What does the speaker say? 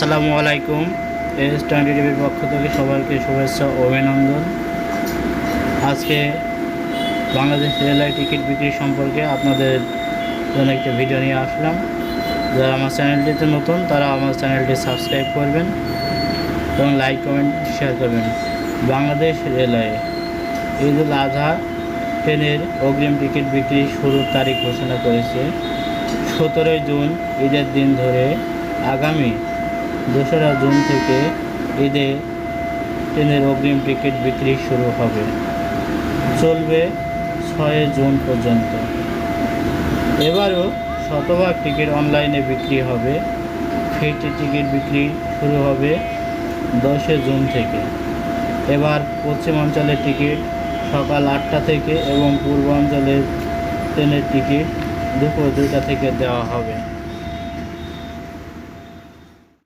আসসালামু আলাইকুম। S twenty টিভির পক্ষ থেকে সবাইকে শুভেচ্ছা অভিনন্দন। আজকে বাংলাদেশ রেলওয়ে টিকিট বিক্রি সম্পর্কে আপনাদের জন্য একটা ভিডিও নিয়ে আসলাম। যারা আমার চ্যানেলটিতে নতুন, তারা আমার চ্যানেলটি সাবস্ক্রাইব করবেন এবং লাইক, কমেন্ট, শেয়ার করবেন। বাংলাদেশ রেলওয়ে ঈদ উল আজহা ট্রেনের অগ্রিম টিকিট বিক্রি শুরুর তারিখ ঘোষণা করেছে। সতেরোই জুন, ঈদের দিন ধরে আগামী দোসরা জুন থেকে ঈদে ট্রেনের অগ্রিম টিকিট বিক্রি শুরু হবে। চলবে ছয় জুন পর্যন্ত। এবারও শতভাগ টিকিট অনলাইনে বিক্রি হবে। ফিরতি টিকিট বিক্রি শুরু হবে দশে জুন থেকে। এবার পশ্চিমাঞ্চলের টিকিট সকাল আটটা থেকে এবং পূর্বাঞ্চলের ট্রেনের টিকিট দুপুর দুইটা থেকে দেওয়া হবে।